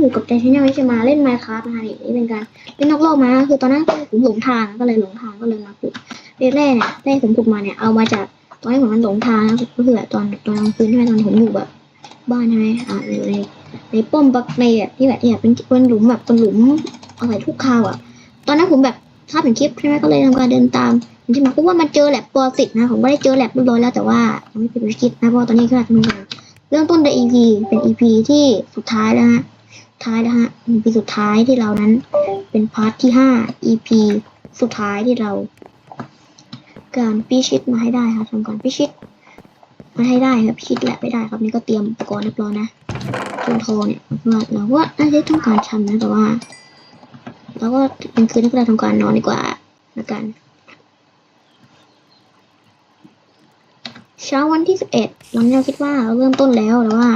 อยู่กับใจชแนลที่จะมาเล่นไมค์ครับนะคะนี่นี่เป็นการเล่นนอกโลกมาคือตอนนั้นผมหลงทางก็เลยหลงทางก็เลยมาขุดเรทแรกเนี่ยแรกผมขุดมาเนี่ยเอามาจากตอนที่ผมมันหลงทางนะก็คือแบบตอนตอนกลางคืนใช่ไหมตอนผมอยู่แบบ บ้านใช่ไหมอ่าอยู่ในในป้อมปักในแบบที่แบบเนี่ยเป็นเป็นหลุมแบบเป็นหลุมอะไรทุกคราวอะ ตอนนั้นผมแบบทราบเห็นคลิปใช่ไหมก็เลยทำการเดินตามใช่ไหมเพราะว่ามันเจอแลบปรสิตนะผมก็ได้เจอแลบเรียบร้อยแล้วแต่ว่ายังไม่เป็นวิกฤตนะเพราะตอนนี้ก็อาจจะมีการเริ่มต้นใน EP เป็น EP ที่สุดท้ายแล้วฮะ ท้ายแล้วฮะ EP สุดท้ายที่เรานั้น เป็นพาร์ทที่ห้า EP สุดท้ายที่เรา การพิชิตมาให้ได้ครับทำการพิชิตมาให้ได้ครับพิชิตแหละไม่ได้ครับนี่ก็เตรียมอุปกรณ์เรียบร้อยนะจนโทรเนี่ยว่าเราว่าน่าจะต้องการทำนะแต่ว่าเราก็เป็นคืนนี้ก็เลยทำการนอนดีกว่าละกันเช้าวันที่สิบเอ็ดเราเนี่ยคิดว่าเราเริ่มต้นแล้วแต่ว่า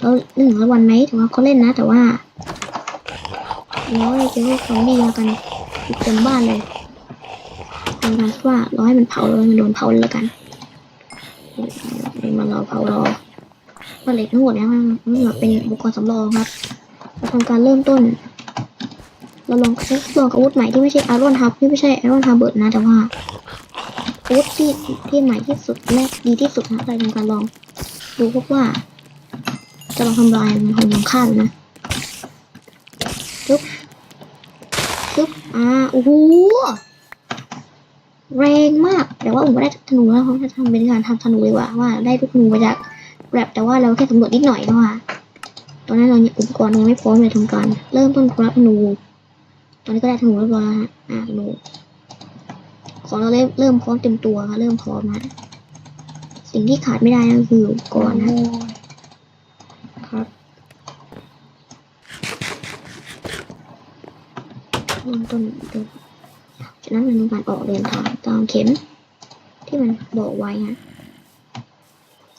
เราหนึ่งร้อยวันไหมแต่ว่าเขาเล่นนะ แต่ว่าเราจะเรียกซอมบี้แล้วกันเต็มบ้านเลยทำการว่าเราให้มันเผาเลยมันโดนเผาเลยแล้วกันนี่มารอเผารอว่าเหล็กทั้งหมดเนี่ยมันมันเป็นอุปกรณ์สำรองครับเราทำการเริ่มต้น เราลองทดลองอาวุธใหม่ที่ไม่ใช่อารอนฮับที่ไม่ใช่อารอนฮับเบิร์ดนะแต่ว่าอาวุธที่ที่ใหม่ที่สุดและดีที่สุดนะเราทำการลองดูพบว่า จะลองทำลายมันคงลองฆ่านนะปึ๊บปึ๊บอ่าโอ้โหแรงมาก แต่ว่าผมไม่ได้ธนูแล้วเขาจะทำเป็นการทำธนูดีกว่าว่าได้ลูกธนูมาจากแรบแต่ว่าเราแค่สำรวจนิดหน่อยเพราะว่าตอนนั้นเราอุปกรณ์ยังไม่พร้อมเลยทำการเริ่มต้นครับธนูตอนนี้ก็ได้ธนูเรียบร้อยแล้วฮะอ่าธนูของเราเริ่มเริ่มพร้อมเต็มตัวค่ะเริ่มพร้อมนะสิ่งที่ขาดไม่ได้นั่นคืออุปกรณ์นะ ครับเริ่ม ต้นดินจากนั้นมันมีการออกเดินทางตามเข็ม ที่มันบอกไว้ฮะ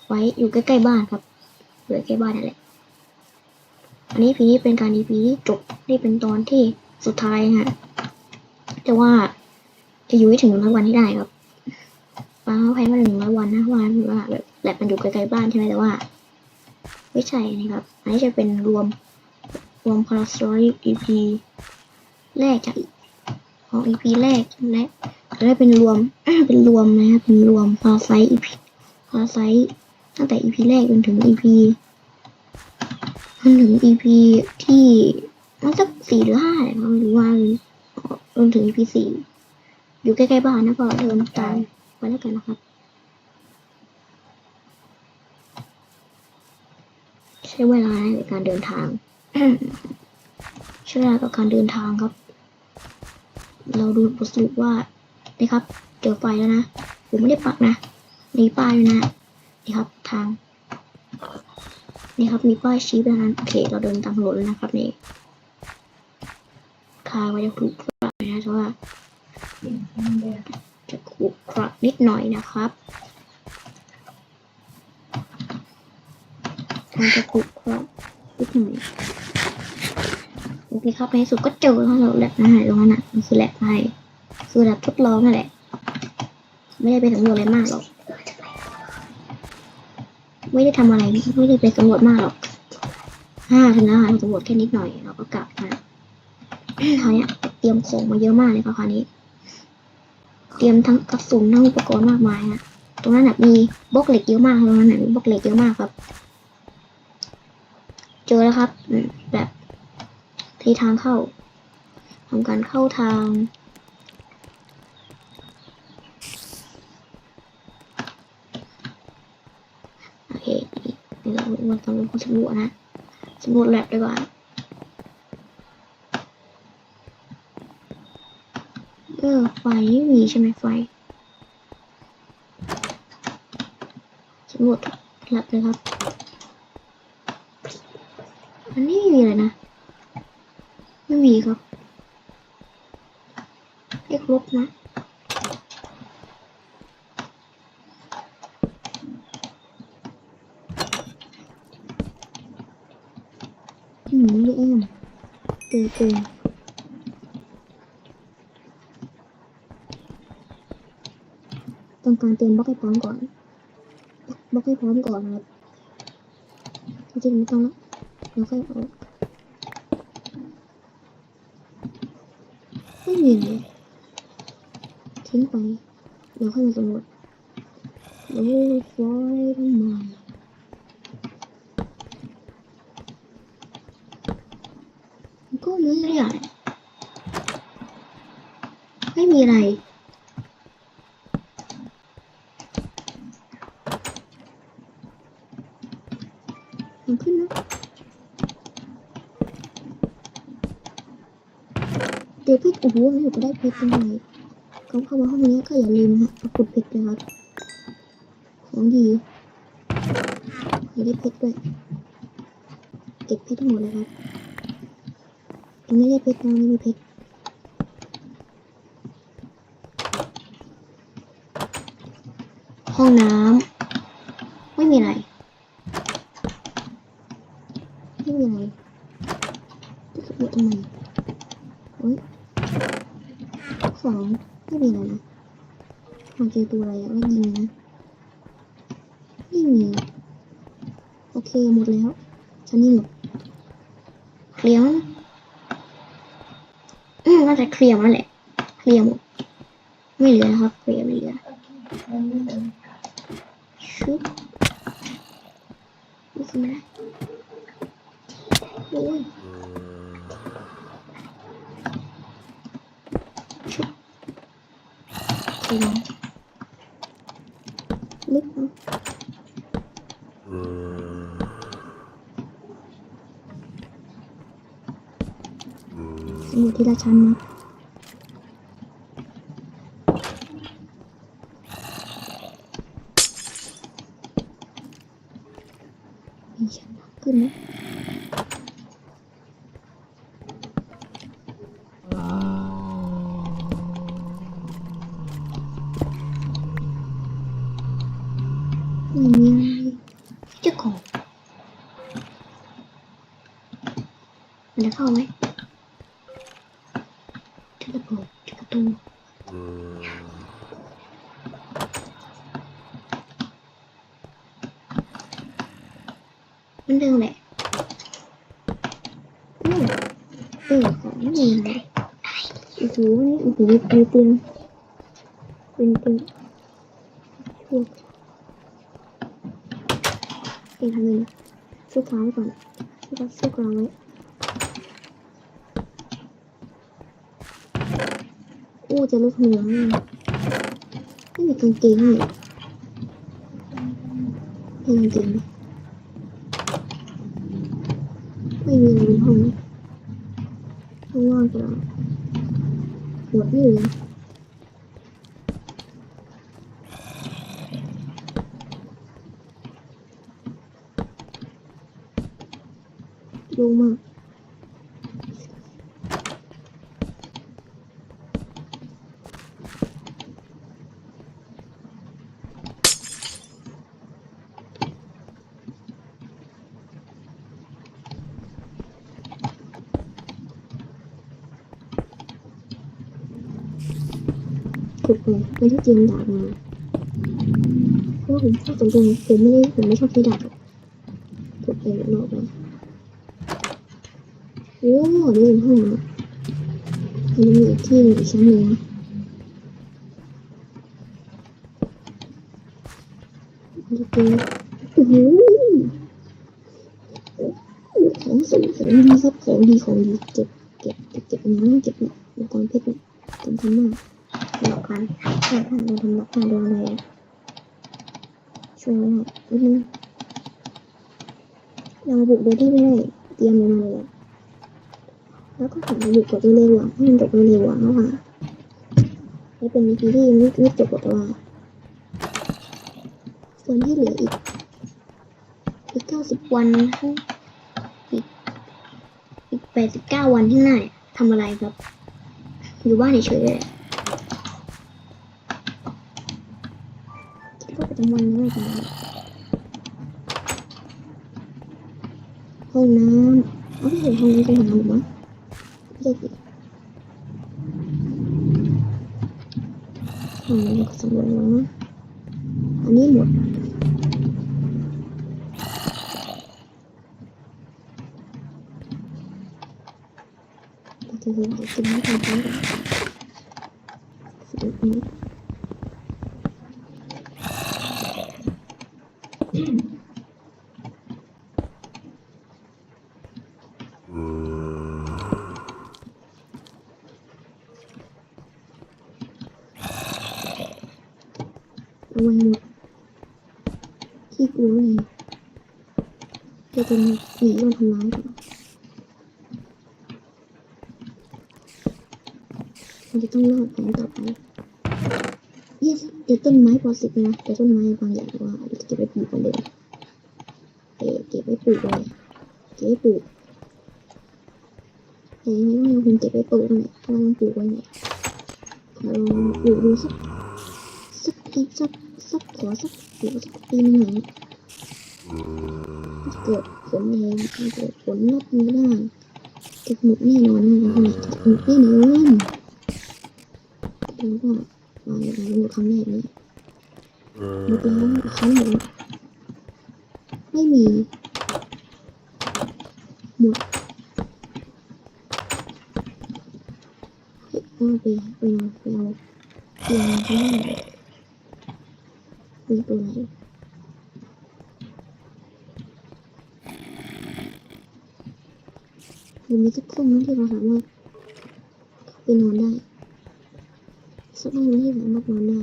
ไว้อยู่ใกล้ๆบ้านครับอยู่ใกล้บ้านนั่นแหละอันนี้พีนี้เป็นการดีพีที่จบนี่เป็นตอนที่สุดท้ายฮะแต่ว่าจะอยู่ให้ถึงหนึ่งร้อยวันที่ได้ครับฟ้าเขาแพ้มาหนึ่งร้อยวันนะว่าว่าแบบแหลบมันอยู่ใกล้ๆบ้านใช่ไหมแต่ว่าไม่ใช่นะครับ อันนี้จะเป็นรวมรวมพาราสตอรี่ EP แรกจากของ EP แรกและจะได้เป็นรวมเป็นรวมนะครับเป็นรวมพาราไซ EP พาราไซตั้งแต่ EP แรกจนถึง EP จนถึง EP ที่มันสักสี่หรือห้าเนี่ยไม่รู้ว่าจนถึง EP สี่อยู่ใกล้ๆบ้านนะก็เดินตามไปแล้วกันนะครับใช้เวลาในการเดินทางใช้เวลากับการเดินทางครับ เราดูบทสรุปว่านี่ครับ เจอไฟแล้วนะ ผมไม่ได้ปักนะ มีป้ายด้วยนะ นี่ครับทาง นี่ครับมีป้ายชี้ไปทางนั้น โอเค เราเดินตามถนนแล้วนะครับนี่คาไว้จะถูกขระนะแต่ว่าจะขรุขระนิดหน่อยนะครับมันจะขรุขระนิดหน่อย โอเคครับในสุดก็เจอแล้วเราแลบนะฮะตรงนั้นอะมันคือแลบให้คือแลบทดลองนั่นแหละ ไม่ได้ไปสำรวจอะไรมากหรอก ไม่ได้ทำอะไรไม่ได้ไปสำรวจมากหรอกห้าถึงแล้วค่ะสำรวจแค่นิดหน่อยเราก็กลับมาคราวเนี้ยเตรียมของมาเยอะมากเลยครับคราวนี้ เตรียมทั้งกระสุนทั้งอุปกรณ์มากมายฮะตรงนั้นน่ะมีบล็อกเหล็กเยอะมากตรงนั้นน่ะมีบล็อกเหล็กเยอะมากครับ เจอแล้วครับแบบ ที่ทางเข้าทำการเข้าทางโอเคนี่เรามาทำเป็นสำรวจนะสำรวจแลบดีกว่าเออไฟไม่มีใช่ไหมไฟสำรวจแลบเลยครับอันนี้ม่มีอะไรนะ ไม่มีครับให้ครบนะอืมลูกอ้อนเกินเกินต้องการเตรียมบล็อกให้พร้อมก่อนบล็อกให้พร้อมก่อนนะครับจริงๆไม่ต้องละเราค่อยเอา ไม่มีเลยทิ้งไปเดี๋ยวค่อยมาสำรวจโอ้ยฟอยทำไมมันก็ไม่ได้อะไรไม่มีอะไร เพชรโอ้โหนี่หนูก็ได้เพชรยังไงก็เข้ามาห้องนี้ก็อย่าลืมนะฮะมากดเพชรนะครับของดีได้เพชรด้วยเก็บเพชรทั้งหมดเลยครับยังไม่ได้เพชรนะไม่มีเพชรห้องน้ำไม่มีอะไร ไม่มีอะไรจะสำรวจทำไมเฮ้ยสองไม่มีอะไรนะมันเจอตัวอะไรอะไม่ยิงนะ ไม่มี โอเคหมดแล้ว ชั้นนี้หมด เคลียร์แล้วนะอืมน่าจะ เคลียร์มาแหละ เคลียร์หมด ไม่เหลือครับ เคลียร์ไม่เหลือชุบนี่คือไม่ได้โอ้ยชุบไปลองลึกสมุดที่ราชันนะมีชั้นขึ้นนะ ไม่มีอะไรเจ้าของ มันจะเข้าไหมจะกระโปรงจะกระตูมันดิมแหละอืมเออของไม่มีอะไรโอ้โหนี่โอ้โหเป็นเตียงเป็นเตียงช่วยเองทำเลยนะสู้ค้างไว้ก่อนสู้ค้างสู้กลางไว้โอ้เจะลดเหนือไม่มีกางเกงเลยไม่มีกางเกงไม่มีอะไรในห้องห้องว่างเปล่าหมดไม่เหลือโลงมา กขุดไปไม่ใช่เจียมดาบมาเพราะว่าผมชอบตรงๆผมไม่ได้ผมไม่ชอบใช้ดาบขุดไปนอกไปโอ้โหนี่เป็นห้องอะอันนี้มีอีกที่หนึ่งอีกชั้นหนึ่งดูโอ้โหของสูงของดีครับของดีของดีเก็บเก็บเก็บเก็บอันนี้เก็บเนี่ยอุปกรเพชรเนี่ยสำคัญมาก หลอกกันถ้าถ้าเราทำหลอกกันดนอะไรอะช่วยไม่ได้นิดนึงเราบุกโดยที่ไม่ได้เตรียมอะไรมาเลยแล้วก็หาบุกกดเร็วๆอะให้มันจบเร็วๆเพราะว่านี่เป็นวิธีที่ไม่ไม่จบแต่ว่าส่วนที่เหลืออีกอีกเก้าสิบวันอีกอีกแปดสิบเก้าวันที่หน้าทำอะไรครับ อยู่บ้านเฉยๆ เลยคิดว่าประจำวันไม่เป็นไรห้องน้ำเอาไม่เห็นห้องน้ำเป็นห้องน้ำหรอมั้งเด็กอันนี้ก็สำรวจแล้วนะอันนี้หมดเราจะเห็นเด็กกินไม่ทันกัน อืม เอาไว้หมดที่กูเลยจะเป็นหนีโดนทำร้ายก่อนมันจะต้องรอดแผนต่อไป yes เดี๋ยวต้นไม้พอสิบนะแต่ต้นไม้บางอย่างว่าเราจะเก็บไว้ปลูกกันเดิมเอเก็บไว้ปลูกเลยเก็บไว้ปลูกแต่ยังไงก็ยังคงเก็บไว้ปลูกนั่นแหละเราะว่าต้องปลูกไว้เนี่ยเราปลูกดูสักสักสัก สักขอสักปลูกสักปีหนึงหน่อยเกิดผลเองเกิดผลลัพธ์ไม่ได้จะหนุกแน่นอนนะคนนี้จะหนุกแน่นอนแล้วก็มาอย่างไรหมดครั้งแรกนี้หมดแล้วครั้งหมดแล้วไม่มีหมดเฮ้ยเอาไปไปเอาไปเอาไปเอาไป เป็นตัวไหนมันมีสักห้องนึงที่เราสามารถไปนอนได้สักห้องนึงที่สามารถนอนได้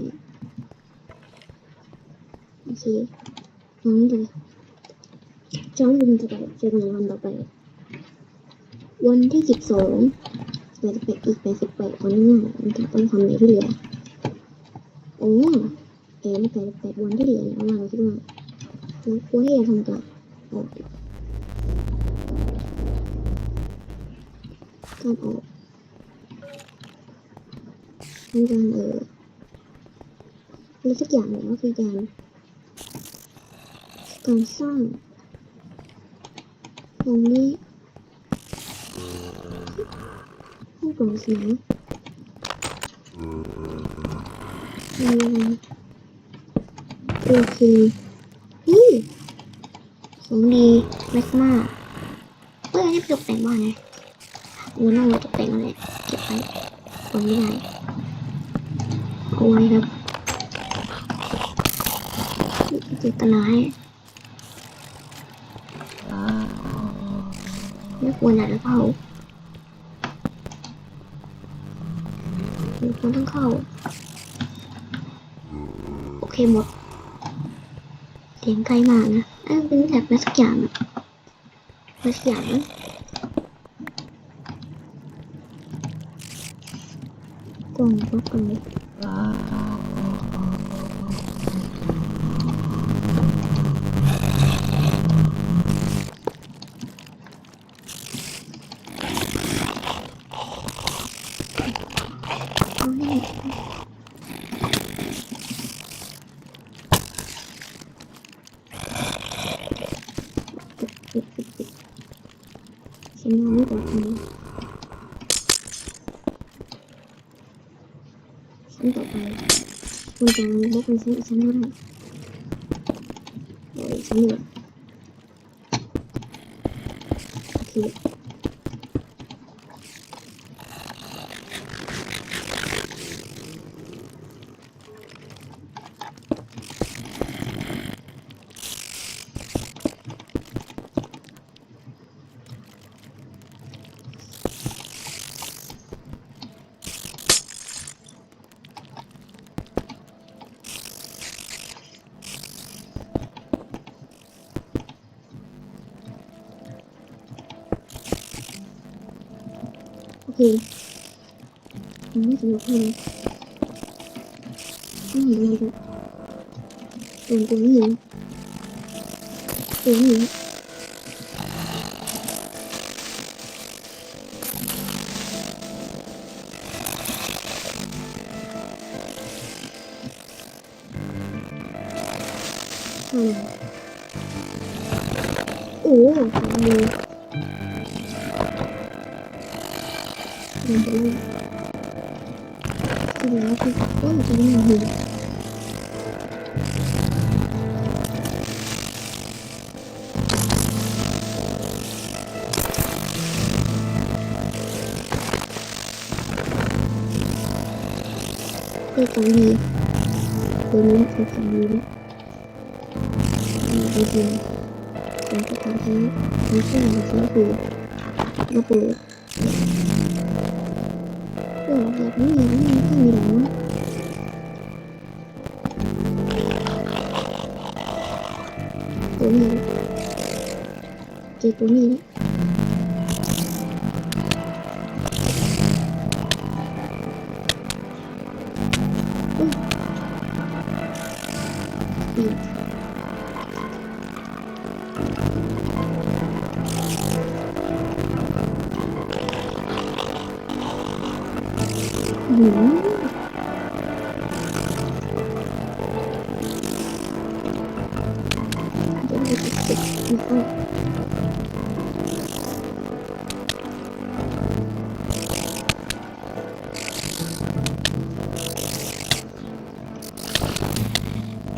โอเคนอนเลยจ้องดูจะไปเจอกันในวันต่อไป วันที่สิบสองแปดสิบแปดอีกแปดสิบแปดวันนี้มันจะต้องทำอะไรที่เหลือโอ้ เอ๋แปดสิบแปดวันที่เหลือแล้วเราคิดว่าเราควรที่จะทำการออกการออกทำการเอออะไรสักอย่างเนี่ยก็คือการการสร้างตรงนี้ห้องกล่องเสียงมีอะไร โอเคนี่ของดีแมกมาเฮ้ยอันนี้เป็นตกแต่งบ้านไงโอ้น่าไว้ตกแต่งอะไรเก็บไว้คนไม่ได้เอาไว้ครับเจตนาให้ไม่ควรอยากจะเข้าไม่ควรต้องเข้า โอเคหมด สียงไกลมากนะเอ้ยเป็นแบบอะสักอย่างอะอะไรสักอย่างกล่องก็กล่องนี้เอาแน่ปิดปิดปิดปิด ฉันนอนไม่ปลอดภัยชั้นต่อไปคุณจะมีบล็อกเป็นชั้นอีกชั้นก็ได้โอ้ยชั้นเหนือโอเคโอเค ยังไม่สนุกเลยไม่เห็นอ มันจะเล่นคือแล้วคือโอ้ยจะเล่นหู เอกของดีเดี๋ยวนี้เอก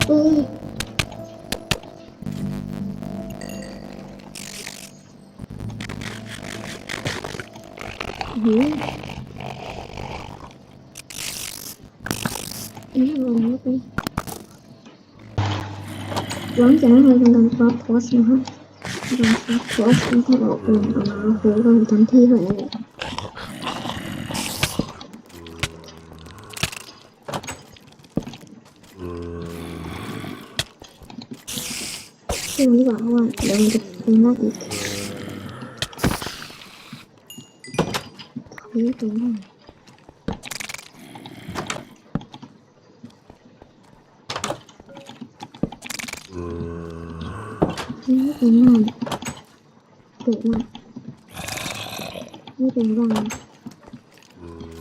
เอ้ยหืมนี่ลงแล้วไปหลังจากนั้นเราทำกา รฟอสโพสนะครับการฟอสโพสแล้วก็อนออกมาโหก็ทำที่เท่าะช่วงนี้บอกว่าเดี๋ยวมันจะเป็นมากอีกเขาไม่เป็นมากไม่เป็นร่างเกิดมาไม่เป็นร่าง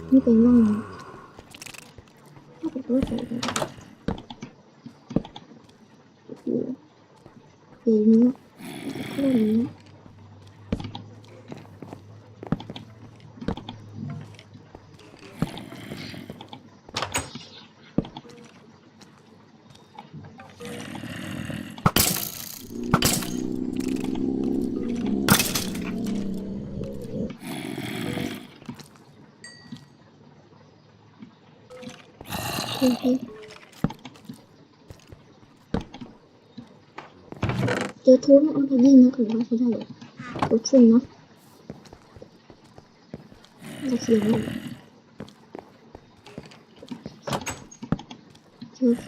ไม่เป็นร่างถ้าเป็นตัวเกิดมาโอ้โห เดี๋ยวนี้เรื่องนี้โอเคเจอทูบเอาไปยิงนะถือว่าใช้ได้เลยทูบซึ่งนะจะเขียนเลยเจอไฟ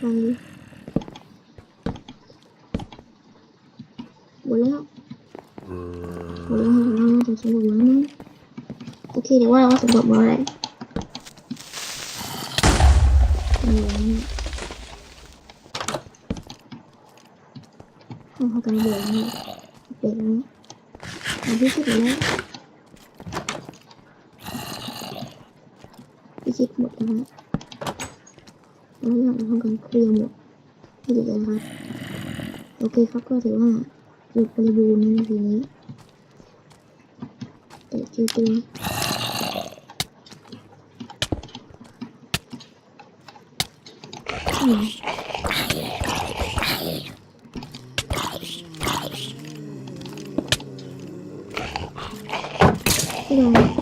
หมดแล้วหมดแล้วเราน่าจะสำรวจมามั้งโอเคเดี๋ยวว่าเราสำรวจมาอะไรอืมให้ เขากันเบื่อนี่เด็กนะมาพิชิตแล้วพิชิตหมดแล้วฮะแล้วเราทำการเคลียร์หมดให้ดีเลยครับโอเคครับก็ถือว่าหลุดบริบูรณ์ในนาทีนี้แต่เจอตัวอืม ไม่โดน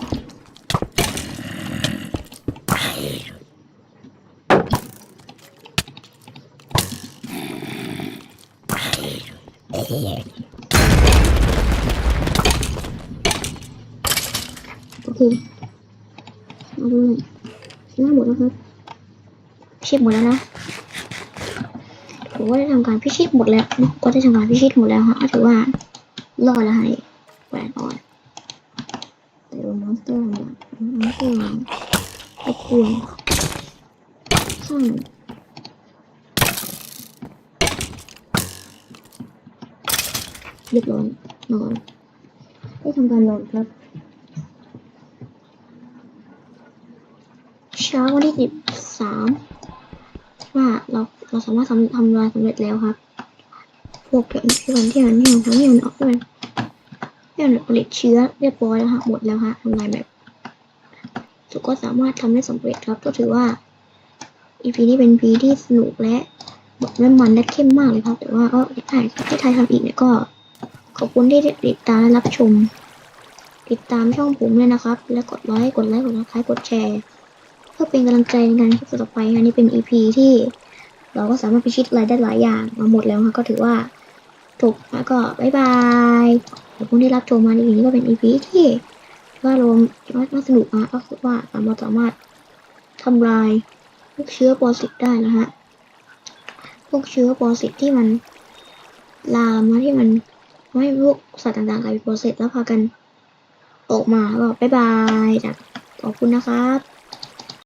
โอเคมาดูหน่อยชนะหมดแล้วครับพิชิตหมดแล้วนะผมก็ได้ทำการพิชิตหมดแล้วก็ได้ทำการพิชิตหมดแล้วฮะถือว่ารอดแล้วให้แหวนอ่อนแต่โดนมอนสเตอร์เนี่ยมอนสเตอร์รบกวนข้างเรียบร้อยนอนได้ทำการนอนครับ ช้าวันที่สิบสามว่าเราเราสามารถทำทำลายสำเร็จแล้วครับพวกที่มันที่มันที่มันทำให้มันออกด้วยเนี่ยผลิตเชื้อเรียบร้อยแล้วฮะหมดแล้วฮะทำลายแบบสุก็สามารถทำได้สำเร็จครับ ก็ถือว่า EP นี้เป็น EP ที่สนุกและบอกและมันและเข้มมากเลยครับ แต่ว่าก็ถ้าที่ไทยทำอีกเนี่ยก็ ขอบคุณที่ติดตามและรับชม ติดตามช่องผมเลยนะครับ และกดไลค์กดไลค์กดซับสไครต์กดแชร์ พื่อเป็นกำลังใจในการคลิปต่อไปอันนี้เป็น EP ที่เราก็สามารถพิชิตอะไรได้หลายอย่างมาหมดแล้วค่ะก็ถือว่าจบแล้วก็บายบายขอบคุณที่รับชมมาใน EP นี้ก็เป็น EP ที่ว่าลงน่าสนุกนะก็คือว่าสามารถสามารถทำลายพวกเชื้อปรสิตได้นะฮะพวกเชื้อปรสิตที่มันลามมาที่มันทำให้พวกสัตว์ต่างๆกลายเป็นปรสิตแล้วพากันออกมาก็บายบายจ้ะขอบคุณนะครับ